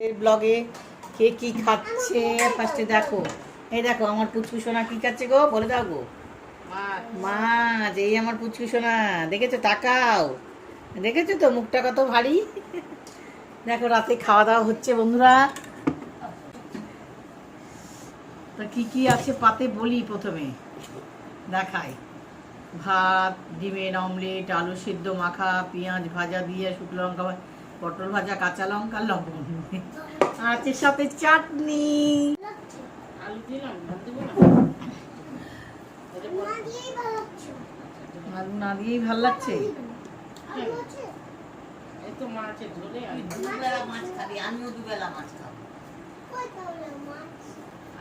ব্লগে কে কি খাচ্ছে? ফার্স্টে দেখো। এই দেখো, আমার পুচকু কি খাচ্ছে গো? বলে দাও গো। মাছ, এই আমার পুচকু সোনা। দেখেছ? তাকাও। দেখেছ তো? মুখটা কত ভারী। দেখো, রাতে খাওয়া দাওয়া হচ্ছে বন্ধুরা। তা কি কি আছে পাতে বলি প্রথমে। দেখাই। ভাত, ডিমের অমলেট, আলু সিদ্ধ মাখা, পেঁয়াজ ভাজা দিয়ে শুকনো লঙ্কা পটল ভাজা কাঁচা লঙ্কা লবণ। আছে সাথে চাটনি। আলু না আলু না দিয়েই ভালো লাগছে? মাছ খাবি আমিও দুবেলা মাছ খাব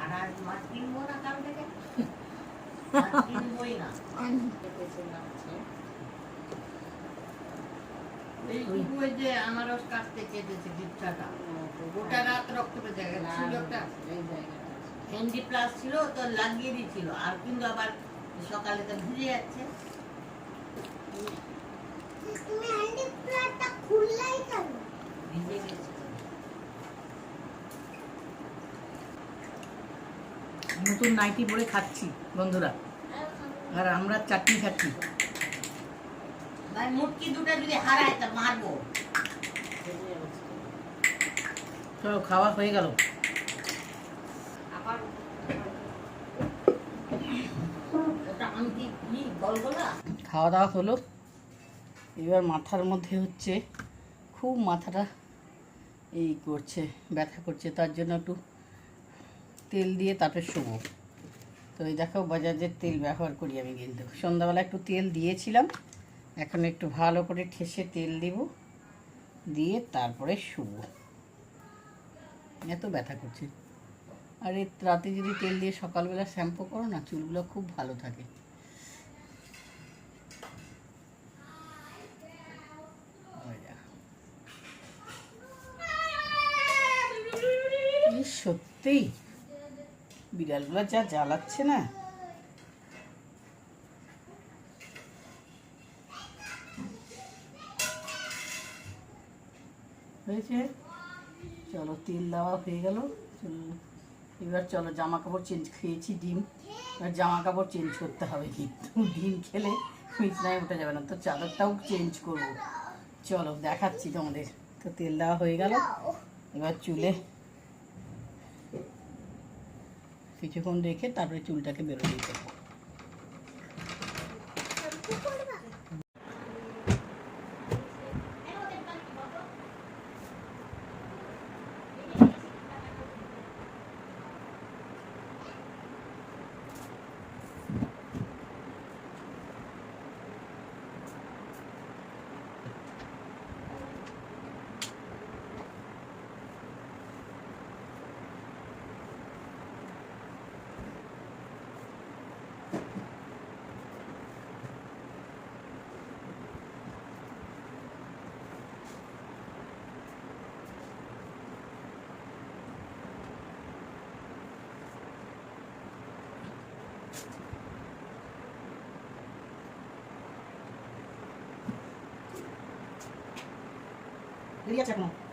আর আজ মাছ কিনবো না কাল থেকে মাছ কিনবোই না পেঁপে লাগছে এই কুকু ওই যে আমার ওর কাটতে চেয়েছে ডিপটাটা গোটা রাত রক্ত পেতে গেছে। ছিল একটা এই জায়গাটা হ্যান্ডি প্লাস ছিল তো লাগিয়ে দিয়েছিল। আর কিন্তু আবার সকালে তো ভিজে যাচ্ছে। ভিজে গেছে। নতুন নাইটি পরে খাচ্ছি বন্ধুরা। আর আমরা চাটনি খাচ্ছি। ভাই মুটকি দুটো যদি হারায় তা মারবো। চলো খাওয়া হয়ে গেল। আবার খাওয়া দাওয়া হলো। এবার মাথার মধ্যে হচ্ছে খুব মাথাটা এই করছে ব্যথা করছে তার জন্য একটু তেল দিয়ে তারপরে শোবো। তো এই দেখো বাজাজের তেল ব্যবহার করি আমি কিন্তু। সন্ধ্যাবেলা একটু তেল দিয়েছিলাম এখন একটু ভালো করে ঠেসে তেল দেব, দিয়ে তারপরে শুবো। এত ব্যথা করছে। আর এর রাতে যদি তেল দিয়ে সকালবেলা শ্যাম্পু করো না, চুলগুলো খুব ভালো থাকে। ওই দেখো। সত্যি বিড়ালগুলো যা জ্বালাচ্ছে না। হয়েছে। চলো, তেল দেওয়া হয়ে গেল। এবার চলো জামা কাপড় চেঞ্জ খেয়েছি, ডিম। এবার জামা কাপড় চেঞ্জ করতে হবে কিন্তু। ডিম খেলে বিছনায় উঠে যাবে না, তো চাদরটাও চেঞ্জ করব। চলো, দেখাচ্ছি তোমাদের। তো তেল দেওয়া হয়ে গেল। এবার চুলে কিছুক্ষণ রেখে তারপরে চুলটাকে বেরোতে দিতে হবে। বেরিয়ে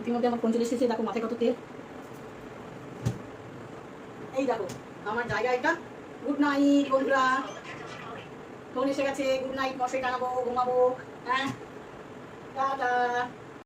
ইতিমধ্যে আমার ফোন চলে এসেছে, দেখো মাথায় কত তেল। এই দেখো, আমার জায়গা এটা গুড নাইট বন্ধুরা। ফোন এসে গেছে গুড নাইট মশাই টানাবো ঘুমাবো হ্যাঁ? টাটা।